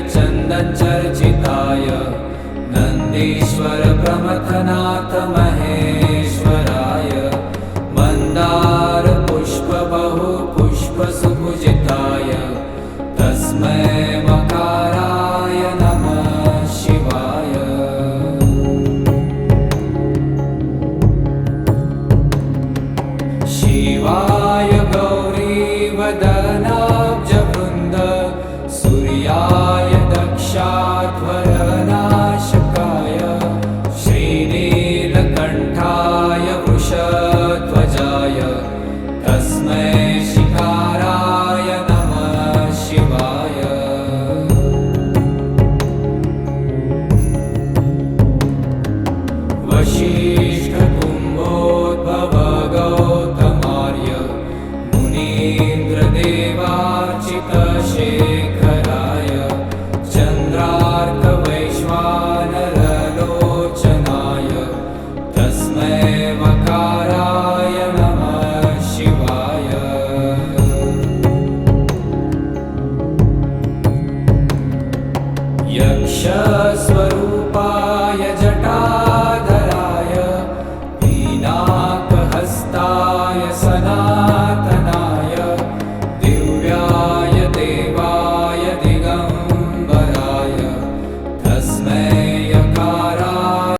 न्द चर्चिताय प्रमथनाथ महेश्वराय मन्दारपुष्प बहुपुष्प सुभुजिताय तस्मै मकाराय नमः शिवाय। शिवाय गौरीवदनाज वृन्द सूर्याय शकाय श्रीनीलकण्ठाय वृषध्वजाय कस्मै शिकाराय तमः शिवाय। वशिष्ठतुम्भोद्भव गौधमार्य मुनीन्द्रदेवार्जितशे Shaswat.